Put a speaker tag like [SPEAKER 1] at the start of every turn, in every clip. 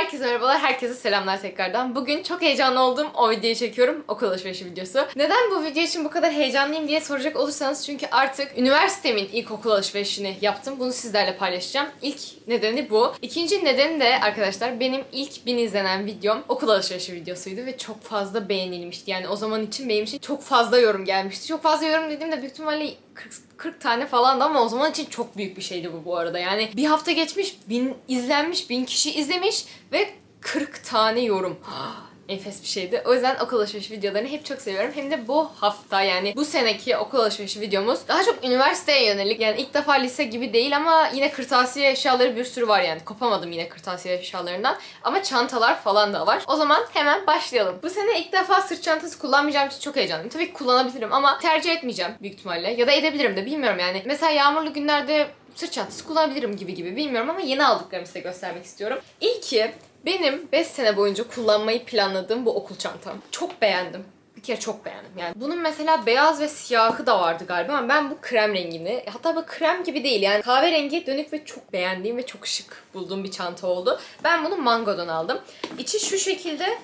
[SPEAKER 1] Herkese merhabalar, herkese selamlar tekrardan. Bugün çok heyecanlı oldum. O videoyu çekiyorum. Okul alışverişi videosu. Neden bu video için bu kadar heyecanlıyım diye soracak olursanız çünkü artık üniversitemin ilk okul alışverişini yaptım. Bunu sizlerle paylaşacağım. İlk nedeni bu. İkinci nedeni de arkadaşlar benim ilk bin izlenen videom okul alışverişi videosuydu ve çok fazla beğenilmişti. Yani o zaman için benim için çok fazla yorum gelmişti. Çok fazla yorum dediğimde büyük ihtimalle 40, 40 tane falandı ama o zaman için çok büyük bir şeydi bu bu arada. Yani bir hafta geçmiş, bin izlenmiş, bin kişi izlemiş ve 40 tane yorum. Enfes bir şeydi. O yüzden okul alışverişi videolarını hep çok seviyorum. Hem de bu hafta yani bu seneki okul alışverişi videomuz daha çok üniversiteye yönelik. Yani ilk defa lise gibi değil ama yine kırtasiye eşyaları bir sürü var yani. Kopamadım yine kırtasiye eşyalarından. Ama çantalar falan da var. O zaman hemen başlayalım. Bu sene ilk defa sırt çantası kullanmayacağım için çok heyecanlıyım. Tabii ki kullanabilirim ama tercih etmeyeceğim büyük ihtimalle. Ya da edebilirim de bilmiyorum yani. Mesela yağmurlu günlerde sırt çantası kullanabilirim gibi gibi bilmiyorum ama yeni aldıklarımı size göstermek istiyorum. İlki benim 5 sene boyunca kullanmayı planladığım bu okul çantam. Çok beğendim. Bir kere çok beğendim. Yani bunun mesela beyaz ve siyahı da vardı galiba ama ben bu krem rengini hatta bu krem gibi değil yani kahverengi dönük ve çok beğendiğim ve çok şık bulduğum bir çanta oldu. Ben bunu Mango'dan aldım. İçi şu şekilde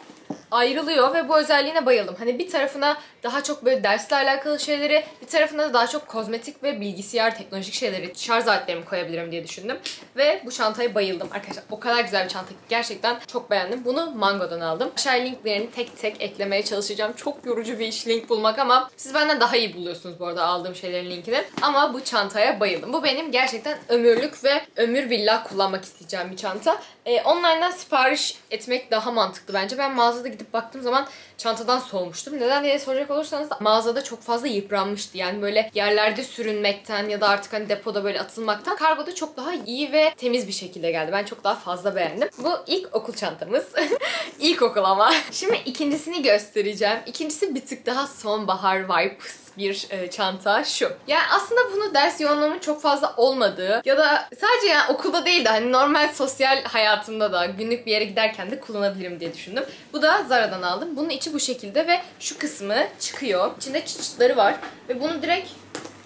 [SPEAKER 1] ayrılıyor ve bu özelliğine bayıldım. Hani bir tarafına daha çok böyle dersle alakalı şeyleri, bir tarafına da daha çok kozmetik ve bilgisayar teknolojik şeyleri, şarj aletlerimi koyabilirim diye düşündüm. Ve bu çantaya bayıldım arkadaşlar. O kadar güzel bir çanta ki gerçekten çok beğendim. Bunu Mango'dan aldım. Aşağı linklerini tek tek eklemeye çalışacağım. Çok yorucu bir iş link bulmak ama siz benden daha iyi buluyorsunuz bu arada aldığım şeylerin linkini. Ama bu çantaya bayıldım. Bu benim gerçekten ömürlük ve ömür billah kullanmak isteyeceğim bir çanta. Ee, online'dan sipariş etmek daha mantıklı bence. Ben mağazada gidip baktığım zaman çantadan soğumuştum. Neden diye soracak olursanız da mağazada çok fazla yıpranmıştı. Yani böyle yerlerde sürünmekten ya da artık hani depoda böyle atılmaktan kargoda çok daha iyi ve temiz bir şekilde geldi. Ben çok daha fazla beğendim. Bu ilk okul çantamız. ilk okul ama. Şimdi ikincisini göstereceğim. İkincisi bir tık daha sonbahar vibes bir e, çanta şu. Yani aslında bunu ders yoğunluğunun çok fazla olmadığı ya da sadece yani okulda değil de hani normal sosyal hayatımda da günlük bir yere giderken de kullanabilirim diye düşündüm. Bu da Zara'dan aldım. Bunun içi bu şekilde ve şu kısmı çıkıyor. İçinde çıçıtları var ve bunu direkt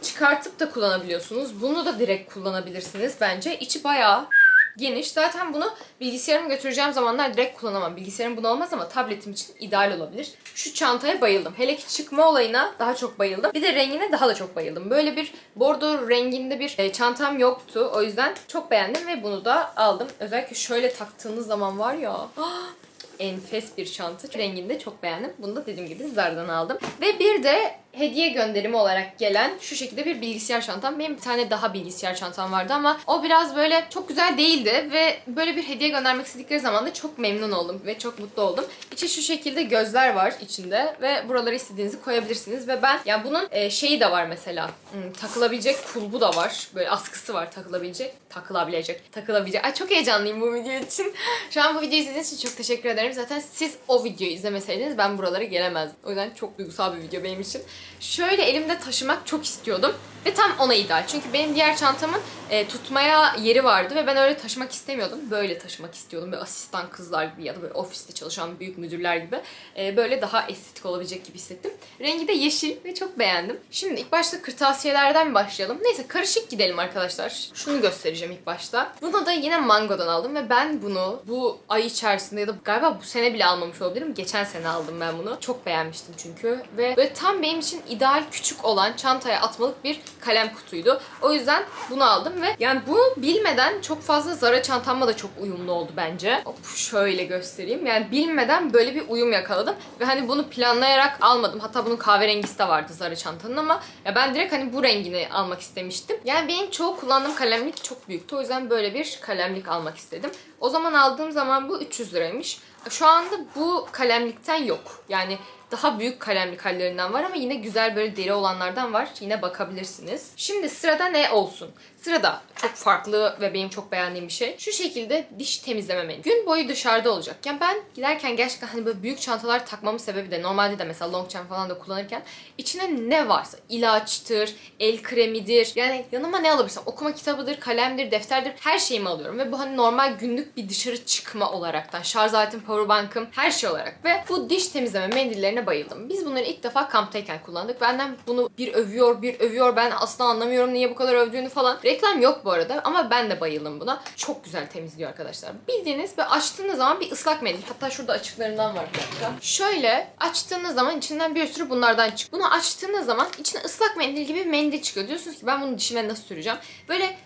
[SPEAKER 1] çıkartıp da kullanabiliyorsunuz. Bunu da direkt kullanabilirsiniz bence. İçi bayağı geniş. Zaten bunu bilgisayarımı götüreceğim zamanlar direkt kullanamam. Bilgisayarım bunu olmaz ama tabletim için ideal olabilir. Şu çantaya bayıldım. Hele ki çıkma olayına daha çok bayıldım. Bir de rengine daha da çok bayıldım. Böyle bir bordo renginde bir e, çantam yoktu. O yüzden çok beğendim ve bunu da aldım. Özellikle şöyle taktığınız zaman var ya... enfes bir çanta. Rengini de çok beğendim. Bunu da dediğim gibi Zara'dan aldım. Ve bir de hediye gönderimi olarak gelen şu şekilde bir bilgisayar çantam. Benim bir tane daha bilgisayar çantam vardı ama o biraz böyle çok güzel değildi ve böyle bir hediye göndermek istedikleri zaman da çok memnun oldum ve çok mutlu oldum. İçi şu şekilde gözler var içinde ve buralara istediğinizi koyabilirsiniz ve ben yani bunun e, şeyi de var mesela hmm, takılabilecek kulbu da var. Böyle askısı var takılabilecek. Takılabilecek. Takılabilecek. Ay çok heyecanlıyım bu video için. Şu an bu videoyu izlediğiniz için çok teşekkür ederim. Zaten siz o videoyu izlemeseydiniz ben buralara gelemezdim. O yüzden çok duygusal bir video benim için. Şöyle elimde taşımak çok istiyordum. Ve tam ona ideal. Çünkü benim diğer çantamın e, tutmaya yeri vardı ve ben öyle taşımak istemiyordum. Böyle taşımak istiyordum. Böyle asistan kızlar gibi ya da böyle ofiste çalışan büyük müdürler gibi. E, böyle daha estetik olabilecek gibi hissettim. Rengi de yeşil ve çok beğendim. Şimdi ilk başta kırtasiyelerden başlayalım. Neyse karışık gidelim arkadaşlar. Şunu göstereceğim ilk başta. Bunu da yine Mango'dan aldım ve ben bunu bu ay içerisinde ya da galiba bu sene bile almamış olabilirim. Geçen sene aldım ben bunu. Çok beğenmiştim çünkü. Ve böyle tam benim için ideal küçük olan çantaya atmalık bir kalem kutuydu. O yüzden bunu aldım ve yani bu bilmeden çok fazla Zara çantamla da çok uyumlu oldu bence. Hop şöyle göstereyim. Yani bilmeden böyle bir uyum yakaladım ve hani bunu planlayarak almadım. Hatta bunun kahverengisi de vardı Zara çantanın ama ya ben direkt hani bu rengini almak istemiştim. Yani benim çoğu kullandığım kalemlik çok büyüktü. O yüzden böyle bir kalemlik almak istedim. O zaman aldığım zaman bu 300 liraymış. Şu anda bu kalemlikten yok. Yani daha büyük kalemlik hallerinden var ama yine güzel böyle deri olanlardan var. Yine bakabilirsiniz. Şimdi sırada ne olsun? Sırada çok farklı ve benim çok beğendiğim bir şey. Şu şekilde diş temizleme menü. Gün boyu dışarıda olacak. Yani ben giderken gerçekten hani böyle büyük çantalar takmamın sebebi de normalde de mesela long chain falan da kullanırken içine ne varsa ilaçtır, el kremidir. Yani yanıma ne alabilirsem okuma kitabıdır, kalemdir, defterdir her şeyimi alıyorum. Ve bu hani normal günlük bir dışarı çıkma olaraktan şarj aletim, powerbank'ım her şey olarak. Ve bu diş temizleme mendillerine bayıldım. Biz bunları ilk defa kamptayken kullandık. Benden bunu bir övüyor, bir övüyor. Ben asla anlamıyorum niye bu kadar övdüğünü falan. Reklam yok bu arada ama ben de bayıldım buna. Çok güzel temizliyor arkadaşlar. Bildiğiniz ve açtığınız zaman bir ıslak mendil. Hatta şurada açıklarından var bir dakika. Şöyle açtığınız zaman içinden bir sürü bunlardan çıkıyor. Bunu açtığınız zaman içine ıslak mendil gibi mendil çıkıyor. Diyorsunuz ki ben bunu dişime nasıl süreceğim? Böyle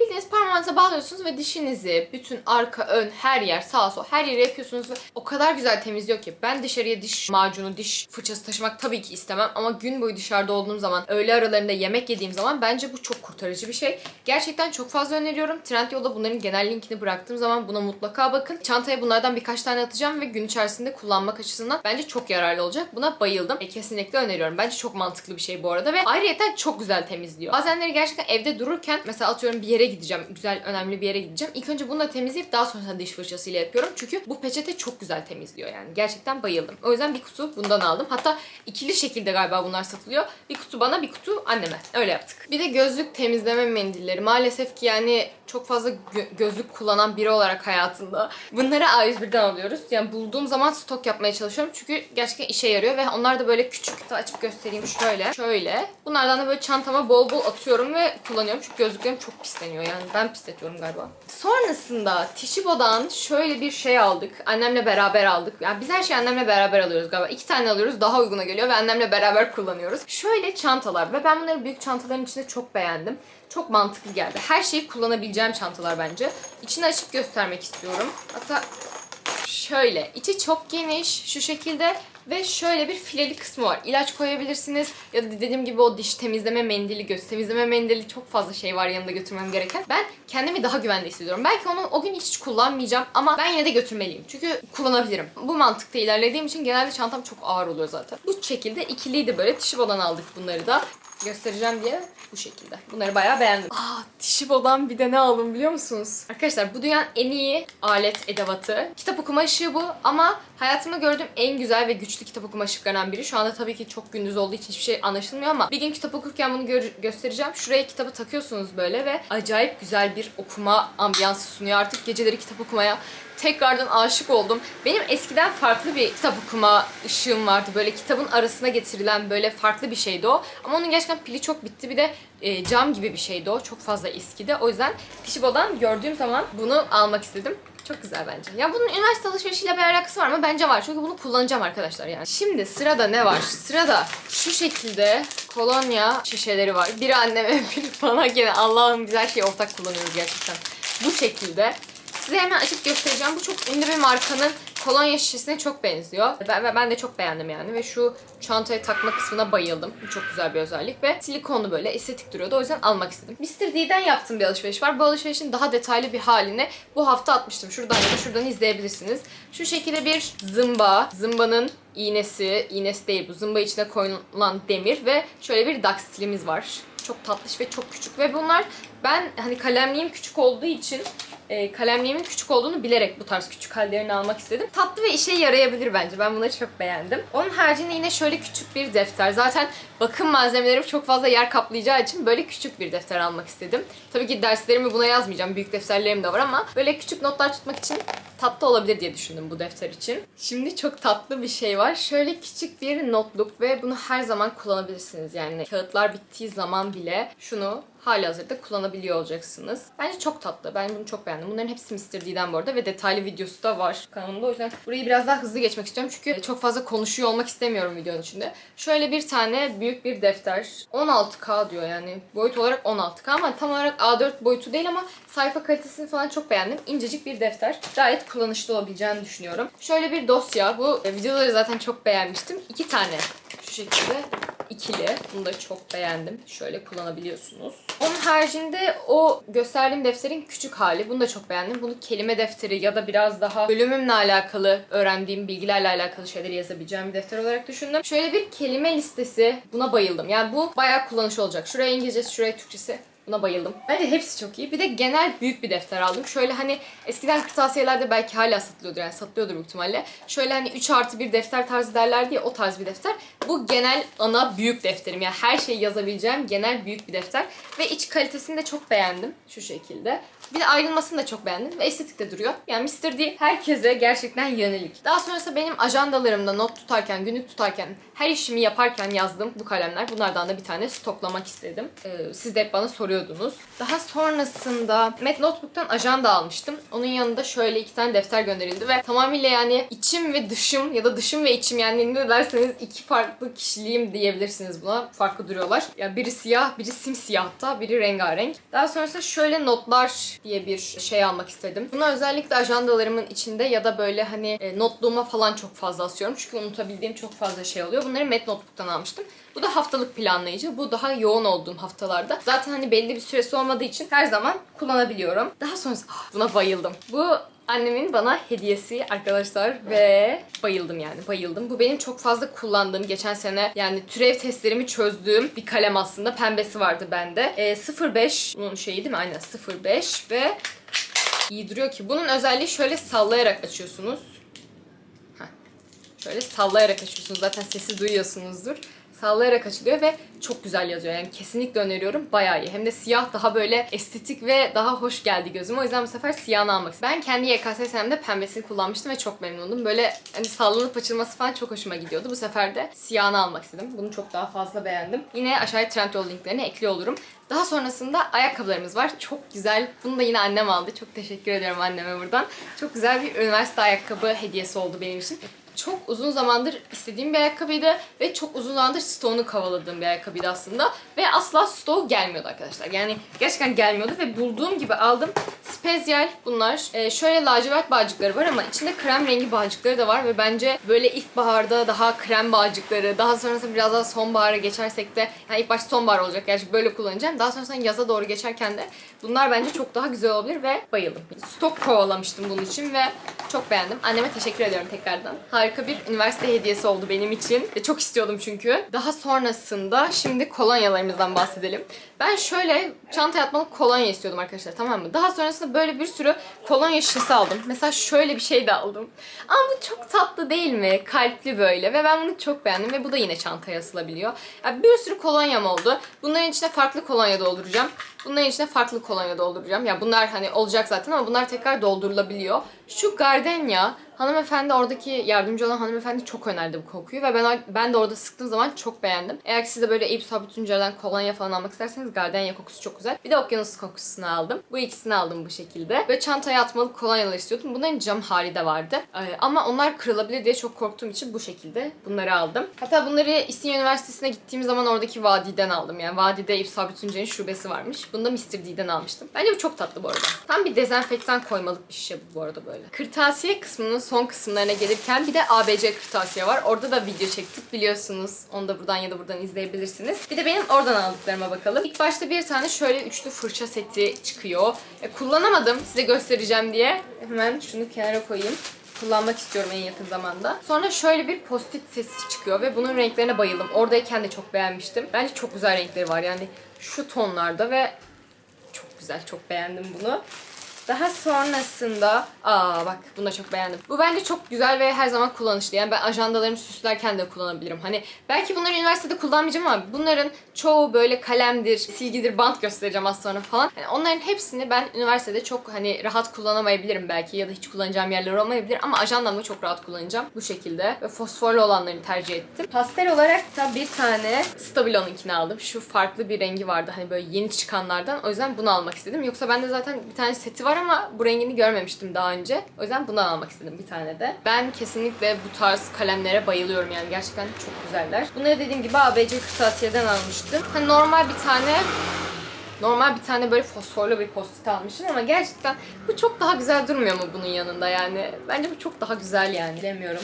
[SPEAKER 1] Bildiğiniz parmağınıza bağlıyorsunuz ve dişinizi bütün arka, ön, her yer, sağ sol her yere yapıyorsunuz ve o kadar güzel temizliyor ki ben dışarıya diş macunu, diş fırçası taşımak tabii ki istemem ama gün boyu dışarıda olduğum zaman, öğle aralarında yemek yediğim zaman bence bu çok kurtarıcı bir şey. Gerçekten çok fazla öneriyorum. Trendyol'da bunların genel linkini bıraktığım zaman buna mutlaka bakın. Çantaya bunlardan birkaç tane atacağım ve gün içerisinde kullanmak açısından bence çok yararlı olacak. Buna bayıldım. E, kesinlikle öneriyorum. Bence çok mantıklı bir şey bu arada ve ayrıyeten çok güzel temizliyor. Bazenleri gerçekten evde dururken mesela atıyorum bir yere gideceğim. Güzel, önemli bir yere gideceğim. İlk önce bununla temizleyip daha sonra diş fırçasıyla yapıyorum. Çünkü bu peçete çok güzel temizliyor yani. Gerçekten bayıldım. O yüzden bir kutu bundan aldım. Hatta ikili şekilde galiba bunlar satılıyor. Bir kutu bana, bir kutu anneme. Öyle yaptık. Bir de gözlük temizleme mendilleri. Maalesef ki yani çok fazla gö- gözlük kullanan biri olarak hayatında bunları A101'den alıyoruz. Yani bulduğum zaman stok yapmaya çalışıyorum. Çünkü gerçekten işe yarıyor ve onlar da böyle küçük. Hatta açıp göstereyim şöyle. Şöyle. Bunlardan da böyle çantama bol bol atıyorum ve kullanıyorum. Çünkü gözlüklerim çok pisleniyor. Yani ben pisletiyorum galiba. Sonrasında Tishibo'dan şöyle bir şey aldık. Annemle beraber aldık. Yani biz her şeyi annemle beraber alıyoruz galiba. İki tane alıyoruz. Daha uyguna geliyor ve annemle beraber kullanıyoruz. Şöyle çantalar ve ben bunları büyük çantaların içinde çok beğendim. Çok mantıklı geldi. Her şeyi kullanabileceğim çantalar bence. İçini açıp göstermek istiyorum. Hatta Şöyle, içi çok geniş şu şekilde ve şöyle bir fileli kısmı var. İlaç koyabilirsiniz ya da dediğim gibi o diş temizleme mendili, göz temizleme mendili çok fazla şey var yanında götürmem gereken. Ben kendimi daha güvende hissediyorum. Belki onu o gün hiç kullanmayacağım ama ben yine de götürmeliyim. Çünkü kullanabilirim. Bu mantıkta ilerlediğim için genelde çantam çok ağır oluyor zaten. Bu şekilde ikiliydi böyle. Tishibo'dan aldık bunları da göstereceğim diye bu şekilde. Bunları bayağı beğendim. Aa, Tishibo'dan bir de ne aldım biliyor musunuz? Arkadaşlar bu dünyanın en iyi alet edevatı. Kitap okuma ışığı bu ama hayatımda gördüğüm en güzel ve güçlü kitap okuma ışıklarından biri. Şu anda tabii ki çok gündüz olduğu için hiçbir şey anlaşılmıyor ama bir gün kitap okurken bunu gör- göstereceğim. Şuraya kitabı takıyorsunuz böyle ve acayip güzel bir okuma ambiyansı sunuyor. Artık geceleri kitap okumaya tekrardan aşık oldum. Benim eskiden farklı bir kitap okuma ışığım vardı. Böyle kitabın arasına getirilen böyle farklı bir şeydi o. Ama onun gerçekten pili çok bitti. Bir de e, cam gibi bir şeydi o. Çok fazla eskidi. O yüzden Tishibo'dan gördüğüm zaman bunu almak istedim. Çok güzel bence. Ya bunun üniversite alışverişiyle bir alakası var mı? Bence var. Çünkü bunu kullanacağım arkadaşlar yani. Şimdi sırada ne var? Sırada şu şekilde kolonya şişeleri var. Biri anneme, biri bana gene Allah'ım biz her şeyi ortak kullanıyoruz gerçekten. Bu şekilde. Size hemen açıp göstereceğim. Bu çok ünlü bir markanın kolonya şişesine çok benziyor. Ben, ben- de çok beğendim yani ve şu çantaya takma kısmına bayıldım. Bu çok güzel bir özellik ve silikonlu böyle estetik duruyordu. O yüzden almak istedim. Mr. D'den yaptığım bir alışveriş var. Bu alışverişin daha detaylı bir halini bu hafta atmıştım. Şuradan ya da şuradan izleyebilirsiniz. Şu şekilde bir zımba. Zımbanın iğnesi, iğnesi değil bu. Zımba içine koyulan demir ve şöyle bir dakstilimiz var. Çok tatlış ve çok küçük ve bunlar ben hani kalemliğim küçük olduğu için e, kalemliğimin küçük olduğunu bilerek bu tarz küçük hallerini almak istedim. Tatlı ve işe yarayabilir bence. Ben bunları çok beğendim. Onun haricinde yine şöyle küçük bir defter. Zaten bakım malzemelerim çok fazla yer kaplayacağı için böyle küçük bir defter almak istedim. Tabii ki derslerimi buna yazmayacağım. Büyük defterlerim de var ama böyle küçük notlar tutmak için tatlı olabilir diye düşündüm bu defter için. Şimdi çok tatlı bir şey var. Şöyle küçük bir notluk ve bunu her zaman kullanabilirsiniz. Yani kağıtlar bittiği zaman bile şunu hali hazırda kullanabiliyor olacaksınız. Bence çok tatlı. Ben bunu çok beğendim. Bunların hepsi Mr. D'den bu arada ve detaylı videosu da var kanalımda. O yüzden burayı biraz daha hızlı geçmek istiyorum. Çünkü çok fazla konuşuyor olmak istemiyorum videonun içinde. Şöyle bir tane büyük bir defter. 16K diyor yani. Boyut olarak 16K ama tam olarak A4 boyutu değil ama sayfa kalitesini falan çok beğendim. İncecik bir defter. Gayet kullanışlı olabileceğini düşünüyorum. Şöyle bir dosya. Bu e, videoları zaten çok beğenmiştim. İki tane şu şekilde ikili. Bunu da çok beğendim. Şöyle kullanabiliyorsunuz. Onun haricinde o gösterdiğim defterin küçük hali. Bunu da çok beğendim. Bunu kelime defteri ya da biraz daha bölümümle alakalı öğrendiğim bilgilerle alakalı şeyleri yazabileceğim bir defter olarak düşündüm. Şöyle bir kelime listesi. Buna bayıldım. Yani bu bayağı kullanışlı olacak. Şuraya İngilizcesi, şuraya Türkçesi Buna bayıldım. Bence hepsi çok iyi. Bir de genel büyük bir defter aldım. Şöyle hani eskiden kırtasiyelerde belki hala satılıyordur yani satılıyordur büyük. Şöyle hani 3 artı bir defter tarzı derlerdi ya o tarz bir defter. Bu genel ana büyük defterim. Yani her şeyi yazabileceğim genel büyük bir defter. Ve iç kalitesini de çok beğendim. Şu şekilde. Bir de ayrılmasını da çok beğendim ve estetik de duruyor. Yani Mr. D herkese gerçekten yönelik. Daha sonrasında benim ajandalarımda not tutarken, günlük tutarken, her işimi yaparken yazdığım bu kalemler. Bunlardan da bir tane stoklamak istedim. Ee, siz de hep bana soruyordunuz. Daha sonrasında Met Notebook'tan ajanda almıştım. Onun yanında şöyle iki tane defter gönderildi ve tamamıyla yani içim ve dışım ya da dışım ve içim yani ne derseniz iki farklı kişiliğim diyebilirsiniz buna. Farklı duruyorlar. Yani biri siyah, biri simsiyah hatta, biri rengarenk. Daha sonrasında şöyle notlar diye bir şey almak istedim. Bunu özellikle ajandalarımın içinde ya da böyle hani e, notluğuma falan çok fazla asıyorum. Çünkü unutabildiğim çok fazla şey oluyor. Bunları Met Notebook'tan almıştım. Bu da haftalık planlayıcı. Bu daha yoğun olduğum haftalarda. Zaten hani belli bir süresi olmadığı için her zaman kullanabiliyorum. Daha sonrasında Ah, buna bayıldım. Bu Annemin bana hediyesi arkadaşlar ve bayıldım yani bayıldım. Bu benim çok fazla kullandığım geçen sene yani türev testlerimi çözdüğüm bir kalem aslında. Pembesi vardı bende. E, 05 bunun şeyi değil mi? Aynen 05 ve iyi duruyor ki. Bunun özelliği şöyle sallayarak açıyorsunuz. Heh. Şöyle sallayarak açıyorsunuz. Zaten sesi duyuyorsunuzdur. Sallayarak açılıyor ve çok güzel yazıyor. Yani kesinlikle öneriyorum. Bayağı iyi. Hem de siyah daha böyle estetik ve daha hoş geldi gözüme. O yüzden bu sefer siyahını almak istedim. Ben kendi YKS pembesini kullanmıştım ve çok memnundum. Böyle hani sallanıp açılması falan çok hoşuma gidiyordu. Bu sefer de siyahını almak istedim. Bunu çok daha fazla beğendim. Yine aşağıya Trendyol linklerini ekliyor olurum. Daha sonrasında ayakkabılarımız var. Çok güzel. Bunu da yine annem aldı. Çok teşekkür ediyorum anneme buradan. Çok güzel bir üniversite ayakkabı hediyesi oldu benim için çok uzun zamandır istediğim bir ayakkabıydı ve çok uzun zamandır stoğunu kovaladığım bir ayakkabıydı aslında. Ve asla stoğu gelmiyordu arkadaşlar. Yani gerçekten gelmiyordu ve bulduğum gibi aldım. Spezial bunlar. Ee, şöyle lacivert bağcıkları var ama içinde krem rengi bağcıkları da var ve bence böyle ilkbaharda daha krem bağcıkları, daha sonrasında biraz daha sonbahara geçersek de yani ilk başta sonbahar olacak gerçi böyle kullanacağım. Daha sonrasında yaza doğru geçerken de bunlar bence çok daha güzel olabilir ve bayıldım. Stok kovalamıştım bunun için ve çok beğendim. Anneme teşekkür ediyorum tekrardan. Harika bir üniversite hediyesi oldu benim için. Ve çok istiyordum çünkü. Daha sonrasında şimdi kolonyalarımızdan bahsedelim. Ben şöyle çanta yatmalı kolonya istiyordum arkadaşlar tamam mı? Daha sonrasında böyle bir sürü kolonya şişesi aldım. Mesela şöyle bir şey de aldım. Ama bu çok tatlı değil mi? Kalpli böyle ve ben bunu çok beğendim ve bu da yine çantaya asılabiliyor. Yani bir sürü kolonyam oldu. Bunların içine farklı kolonya dolduracağım. Bunların içine farklı kolonya dolduracağım. Ya bunlar hani olacak zaten ama bunlar tekrar doldurulabiliyor. Şu gardenya hanımefendi oradaki yardımcı olan hanımefendi çok önerdi bu kokuyu ve ben ben de orada sıktığım zaman çok beğendim. Eğer siz de böyle Eyüp Sabit kolonya falan almak isterseniz gardenya kokusu çok güzel. Bir de okyanus kokusunu aldım. Bu ikisini aldım bu şekilde. Ve çantaya atmalı kolonyalar istiyordum. Bunların cam hali de vardı. Ee, ama onlar kırılabilir diye çok korktuğum için bu şekilde bunları aldım. Hatta bunları İstinye Üniversitesi'ne gittiğim zaman oradaki vadiden aldım. Yani vadide Eyüp Sabit Tuncer'in şubesi varmış. Bunu da Mr. D'den almıştım. Bence bu çok tatlı bu arada. Tam bir dezenfektan koymalık bir şişe bu bu arada böyle. Kırtasiye kısmının son kısımlarına gelirken bir de ABC kırtasiye var. Orada da video çektik biliyorsunuz. Onu da buradan ya da buradan izleyebilirsiniz. Bir de benim oradan aldıklarıma bakalım. İlk başta bir tane şöyle üçlü fırça seti çıkıyor. E, kullanamadım size göstereceğim diye. Hemen şunu kenara koyayım kullanmak istiyorum en yakın zamanda. Sonra şöyle bir post-it sesi çıkıyor ve bunun renklerine bayıldım. Oradayken de çok beğenmiştim. Bence çok güzel renkleri var yani şu tonlarda ve çok güzel, çok beğendim bunu. Daha sonrasında, aa bak bunu da çok beğendim. Bu bence çok güzel ve her zaman kullanışlı. Yani ben ajandalarımı süslerken de kullanabilirim. Hani belki bunları üniversitede kullanmayacağım ama bunların çoğu böyle kalemdir, silgidir, bant göstereceğim az sonra falan. Yani onların hepsini ben üniversitede çok hani rahat kullanamayabilirim belki ya da hiç kullanacağım yerler olmayabilir ama ajandamda çok rahat kullanacağım. Bu şekilde ve fosforlu olanlarını tercih ettim. Pastel olarak da bir tane Stabilo'nunkini aldım. Şu farklı bir rengi vardı hani böyle yeni çıkanlardan. O yüzden bunu almak istedim. Yoksa bende zaten bir tane seti var ama bu rengini görmemiştim daha önce. O yüzden bunu almak istedim bir tane de. Ben kesinlikle bu tarz kalemlere bayılıyorum yani gerçekten çok güzeller. Bunları dediğim gibi ABC kırtasiyeden almıştım. Hani normal bir tane Normal bir tane böyle fosforlu bir post almışım ama gerçekten bu çok daha güzel durmuyor mu bunun yanında yani? Bence bu çok daha güzel yani. Bilemiyorum.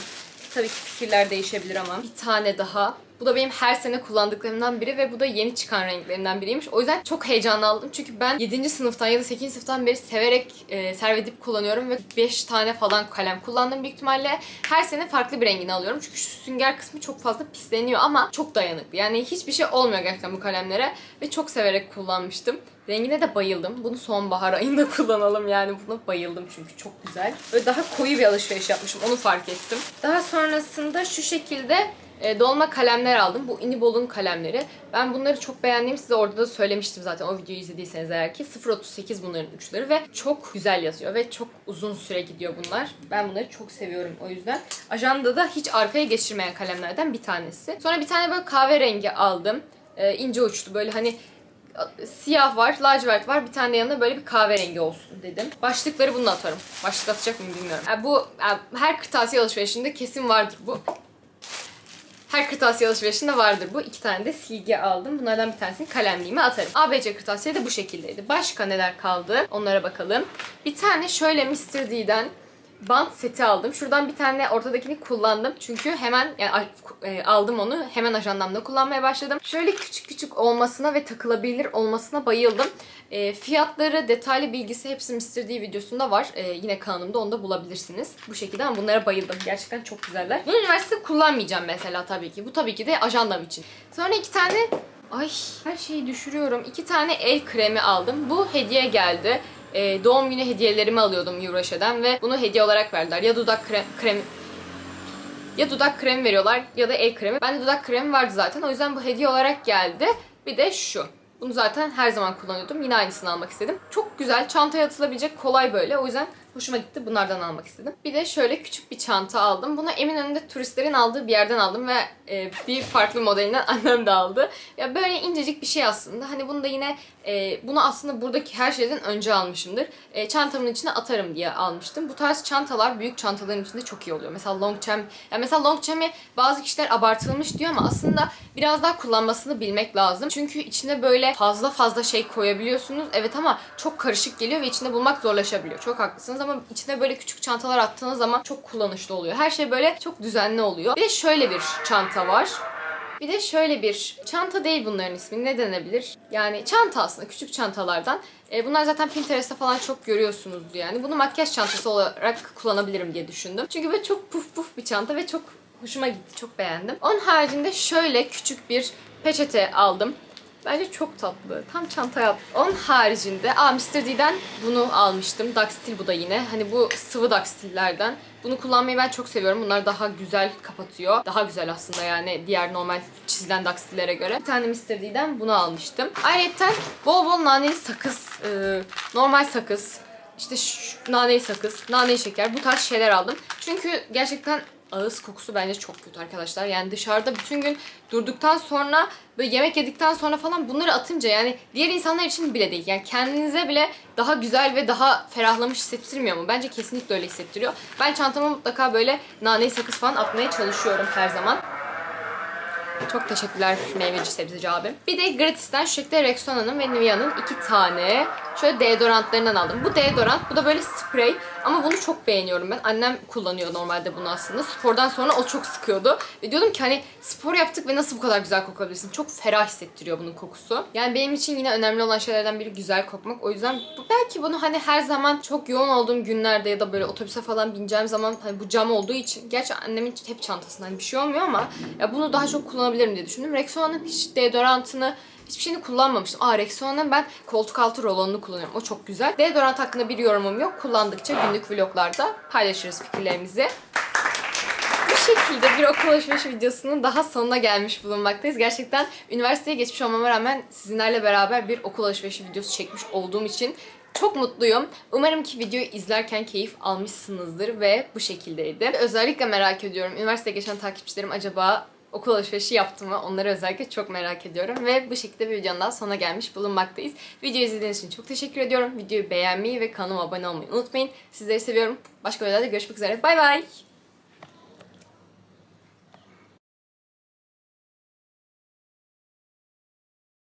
[SPEAKER 1] Tabii ki fikirler değişebilir ama bir tane daha Bu da benim her sene kullandıklarımdan biri ve bu da yeni çıkan renklerinden biriymiş. O yüzden çok heyecanlı aldım. Çünkü ben 7. sınıftan ya da 8. sınıftan beri severek e, servedip kullanıyorum ve 5 tane falan kalem kullandım büyük ihtimalle. Her sene farklı bir rengini alıyorum. Çünkü şu sünger kısmı çok fazla pisleniyor ama çok dayanıklı. Yani hiçbir şey olmuyor gerçekten bu kalemlere ve çok severek kullanmıştım. Rengine de bayıldım. Bunu sonbahar ayında kullanalım yani. Buna bayıldım çünkü çok güzel. Ve daha koyu bir alışveriş yapmışım. Onu fark ettim. Daha sonrasında şu şekilde e, dolma kalemler aldım. Bu Inibol'un kalemleri. Ben bunları çok beğendiğim size orada da söylemiştim zaten o videoyu izlediyseniz eğer ki 0.38 bunların uçları ve çok güzel yazıyor ve çok uzun süre gidiyor bunlar. Ben bunları çok seviyorum o yüzden. Ajanda da hiç arkaya geçirmeyen kalemlerden bir tanesi. Sonra bir tane böyle kahverengi aldım. E, ince uçlu böyle hani siyah var, lacivert var. Bir tane yanında böyle bir kahverengi olsun dedim. Başlıkları bununla atarım. Başlık atacak mıyım bilmiyorum. Yani bu yani her kırtasiye alışverişinde kesin vardır bu. Her kırtasiye alışverişinde vardır bu. İki tane de silgi aldım. Bunlardan bir tanesini kalemliğime atarım. ABC kırtasiye de bu şekildeydi. Başka neler kaldı? Onlara bakalım. Bir tane şöyle Mr. D'den bant seti aldım. Şuradan bir tane ortadakini kullandım. Çünkü hemen yani e, aldım onu. Hemen ajandamda kullanmaya başladım. Şöyle küçük küçük olmasına ve takılabilir olmasına bayıldım. E, fiyatları, detaylı bilgisi hepsi Mr. D videosunda var. E, yine kanalımda onu da bulabilirsiniz. Bu şekilde ama bunlara bayıldım. Gerçekten çok güzeller. Bunu üniversite kullanmayacağım mesela tabii ki. Bu tabii ki de ajandam için. Sonra iki tane Ay her şeyi düşürüyorum. İki tane el kremi aldım. Bu hediye geldi. Ee, doğum günü hediyelerimi alıyordum Euroşe'den ve bunu hediye olarak verdiler. Ya dudak krem, krem ya dudak kremi veriyorlar ya da el kremi. Ben de dudak kremi vardı zaten. O yüzden bu hediye olarak geldi. Bir de şu. Bunu zaten her zaman kullanıyordum. Yine aynısını almak istedim. Çok güzel. Çantaya atılabilecek kolay böyle. O yüzden hoşuma gitti. Bunlardan almak istedim. Bir de şöyle küçük bir çanta aldım. Bunu Eminönü'nde turistlerin aldığı bir yerden aldım ve e, bir farklı modelinden annem de aldı. Ya böyle incecik bir şey aslında. Hani bunu da yine e, bunu aslında buradaki her şeyden önce almışımdır. E, çantamın içine atarım diye almıştım. Bu tarz çantalar büyük çantaların içinde çok iyi oluyor. Mesela Longchamp, yani mesela Longchamp'i bazı kişiler abartılmış diyor ama aslında biraz daha kullanmasını bilmek lazım. Çünkü içine böyle fazla fazla şey koyabiliyorsunuz. Evet ama çok karışık geliyor ve içinde bulmak zorlaşabiliyor. Çok haklısınız ama içine böyle küçük çantalar attığınız zaman çok kullanışlı oluyor. Her şey böyle çok düzenli oluyor. Bir de şöyle bir çanta var. Bir de şöyle bir çanta değil bunların ismi. Ne denebilir? Yani çanta aslında küçük çantalardan. E, bunlar zaten Pinterest'te falan çok görüyorsunuzdu yani. Bunu makyaj çantası olarak kullanabilirim diye düşündüm. Çünkü böyle çok puf puf bir çanta ve çok hoşuma gitti. Çok beğendim. Onun haricinde şöyle küçük bir peçete aldım. Bence çok tatlı. Tam çanta yap. Onun haricinde, aa Mr. D'den bunu almıştım. Daxtil bu da yine. Hani bu sıvı Daxtillerden. Bunu kullanmayı ben çok seviyorum. Bunlar daha güzel kapatıyor. Daha güzel aslında yani diğer normal çizilen Daxtillere göre. Bir tane Mr. D'den bunu almıştım. Ayrıca bol bol naneli sakız, e, normal sakız, işte şu, naneli sakız, naneli şeker bu tarz şeyler aldım. Çünkü gerçekten ağız kokusu bence çok kötü arkadaşlar. Yani dışarıda bütün gün durduktan sonra böyle yemek yedikten sonra falan bunları atınca yani diğer insanlar için bile değil. Yani kendinize bile daha güzel ve daha ferahlamış hissettirmiyor mu? Bence kesinlikle öyle hissettiriyor. Ben çantama mutlaka böyle naneli sakız falan atmaya çalışıyorum her zaman. Çok teşekkürler meyveci sebzeci abi. Bir de gratisten şu şekilde Rexona'nın ve Nivea'nın iki tane şöyle deodorantlarından aldım. Bu deodorant, bu da böyle sprey. Ama bunu çok beğeniyorum ben. Annem kullanıyor normalde bunu aslında. Spordan sonra o çok sıkıyordu. Ve diyordum ki hani spor yaptık ve nasıl bu kadar güzel kokabilirsin? Çok ferah hissettiriyor bunun kokusu. Yani benim için yine önemli olan şeylerden biri güzel kokmak. O yüzden belki bunu hani her zaman çok yoğun olduğum günlerde ya da böyle otobüse falan bineceğim zaman hani bu cam olduğu için. Gerçi annemin hep çantasında hani bir şey olmuyor ama ya bunu daha çok kullanabilirim diye düşündüm. Rexona'nın hiç deodorantını Hiçbir şeyini kullanmamıştım. Aa Rexona'nın ben koltuk altı rolonunu kullanıyorum. O çok güzel. Deodorant hakkında bir yorumum yok. Kullandıkça günlük vloglarda paylaşırız fikirlerimizi. Bu şekilde bir okul alışverişi videosunun daha sonuna gelmiş bulunmaktayız. Gerçekten üniversiteye geçmiş olmama rağmen sizinlerle beraber bir okul alışverişi videosu çekmiş olduğum için çok mutluyum. Umarım ki videoyu izlerken keyif almışsınızdır ve bu şekildeydi. Özellikle merak ediyorum. Üniversiteye geçen takipçilerim acaba okul alışverişi yaptı mı? Onları özellikle çok merak ediyorum. Ve bu şekilde bir videonun daha sonuna gelmiş bulunmaktayız. Videoyu izlediğiniz için çok teşekkür ediyorum. Videoyu beğenmeyi ve kanalıma abone olmayı unutmayın. Sizleri seviyorum. Başka videolarda görüşmek üzere. Bay bay.